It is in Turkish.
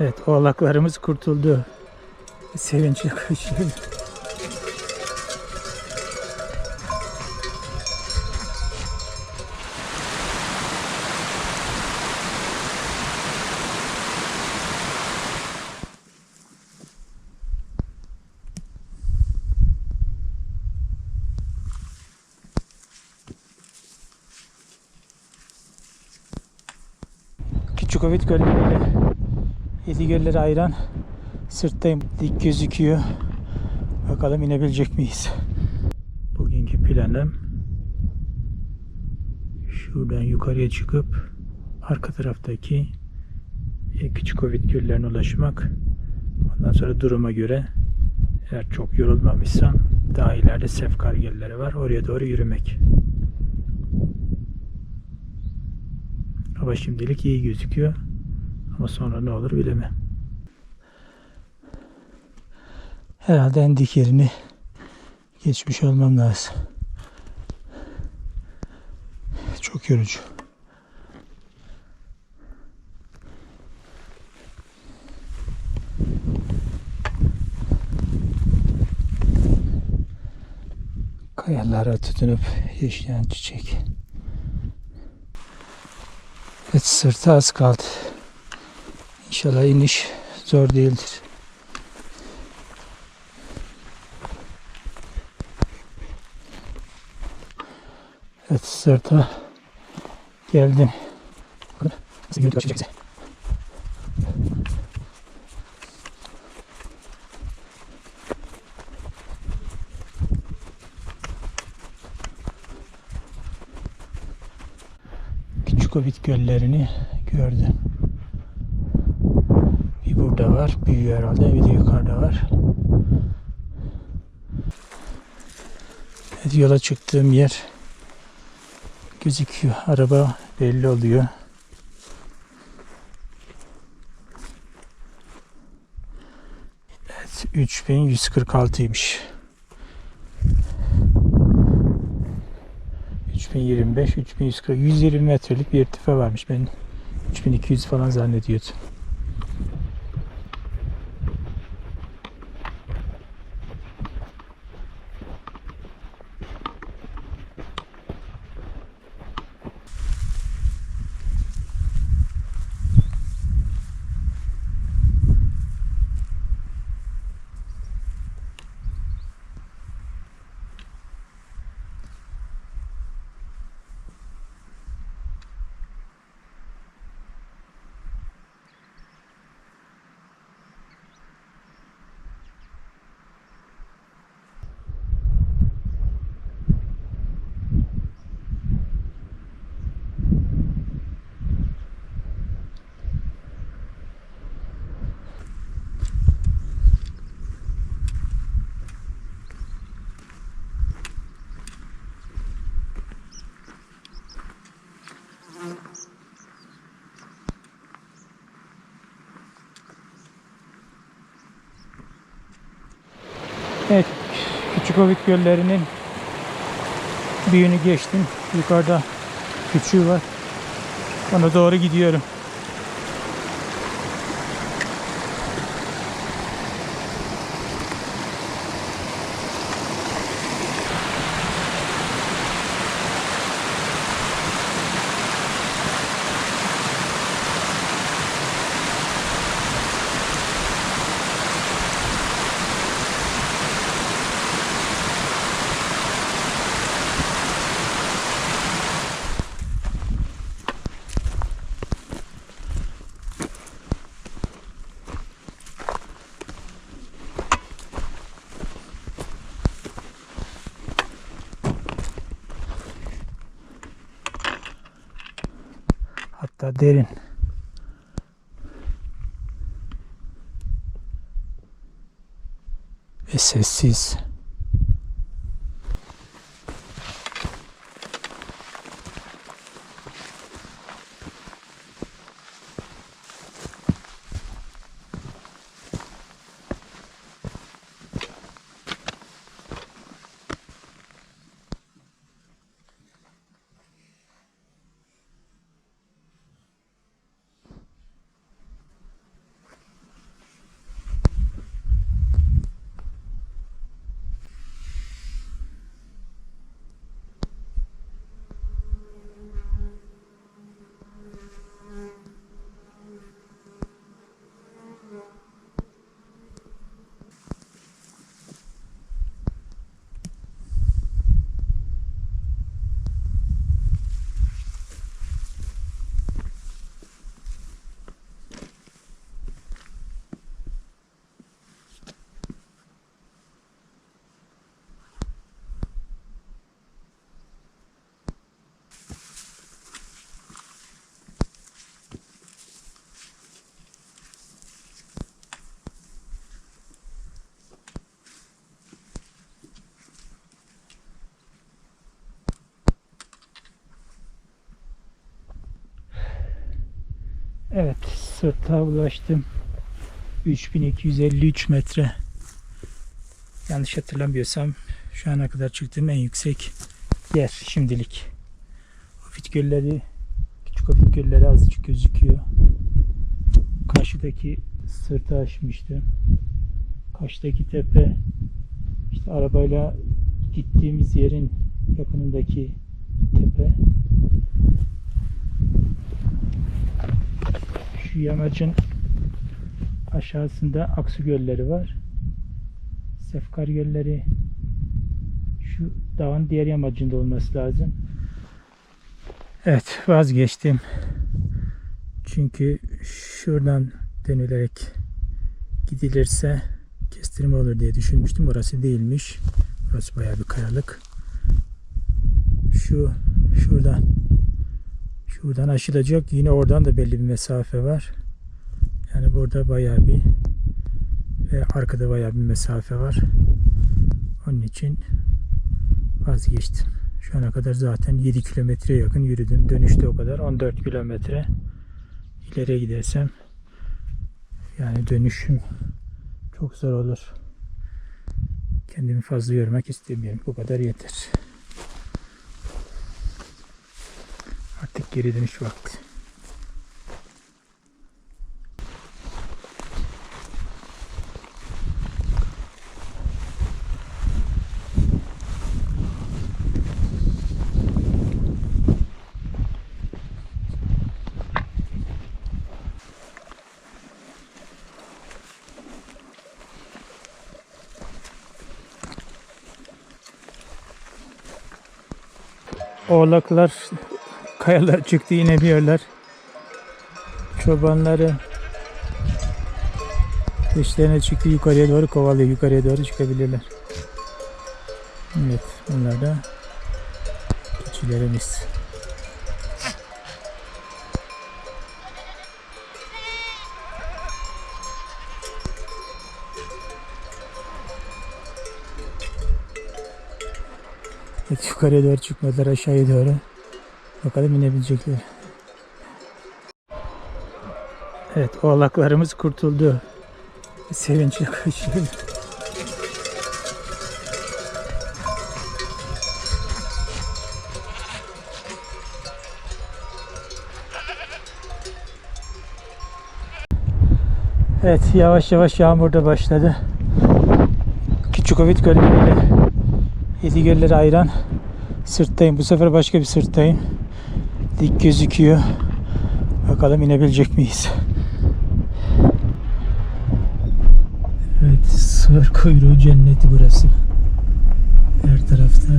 Evet oğlaklarımız kurtuldu. Sevinçle koşuyor. Küçükovit gölleriyle Yedi gölleri ayıran sırttayım. Dik gözüküyor. Bakalım inebilecek miyiz? Bugünkü planım şuradan yukarıya çıkıp arka taraftaki e, Küçükovit göllerine ulaşmak. Ondan sonra duruma göre eğer çok yorulmamışsam daha ileride Sefkar gölleri var. Oraya doğru yürümek. Hava şimdilik iyi gözüküyor. Ama sonra ne olur bilemem. Herhalde en dik yerini geçmiş olmam lazım. Çok yorucu. Kayalara tutunup yaşayan çiçek. Evet sırtı az kaldı. İnşallah iniş zor değildir. Evet sırta geldim. Nasıl görüntü açacak bize? Küçükovit göllerini gördüm. Burada var, büyüyor herhalde. Bir de yukarıda var. Evet, yola çıktığım yer gözüküyor. Araba belli oluyor. Evet, 3146'ymış. 3025, 3140, 120 metrelik bir irtifa varmış. Ben 3200 falan zannediyordum. Evet, Küçükovit göllerinin büyüğünü geçtim. Yukarıda küçüğü var. Ona doğru gidiyorum. Hatta derin. Ve sessiz. Sırta ulaştım. 3253 metre. Yanlış hatırlamıyorsam şu ana kadar çıktığım en yüksek yer şimdilik. Ofit gölleri, küçük ofit gölleri azıcık gözüküyor. Karşıdaki sırtı aşmıştım. Karşıdaki tepe işte arabayla gittiğimiz yerin yakınındaki tepe. Şu yamacın aşağısında Aksu gölleri var. Sefkar gölleri şu dağın diğer yamacında olması lazım. Evet vazgeçtim. Çünkü şuradan dönülerek gidilirse kestirme olur diye düşünmüştüm. Orası değilmiş. Burası bayağı bir kayalık. Şu şuradan şuradan aşılacak. Yine oradan da belli bir mesafe var. Yani burada bayağı bir ve arkada bayağı bir mesafe var. Onun için vazgeçtim. Şu ana kadar zaten 7 kilometre yakın yürüdüm. Dönüşte o kadar 14 kilometre ileriye gidersem yani dönüşüm çok zor olur. Kendimi fazla yormak istemiyorum. Bu kadar yeter. Geri dönüş vakti. Oğlaklar kayalar çıktı inemiyorlar. Çobanları dişlerine çıktı yukarıya doğru kovalıyor. Yukarıya doğru çıkabilirler. Evet bunlar da keçilerimiz. Evet, yukarıya doğru çıkmadılar aşağıya doğru. Bakalım inebilecekler. Evet oğlaklarımız kurtuldu. Sevinçle koşuyor. Evet yavaş yavaş yağmur da başladı. Küçük Ovit Gölü ile Yedi gölleri ayıran sırttayım. Bu sefer başka bir sırttayım. Dik gözüküyor. Bakalım inebilecek miyiz? Evet, sığır kuyruğu cenneti burası. Her tarafta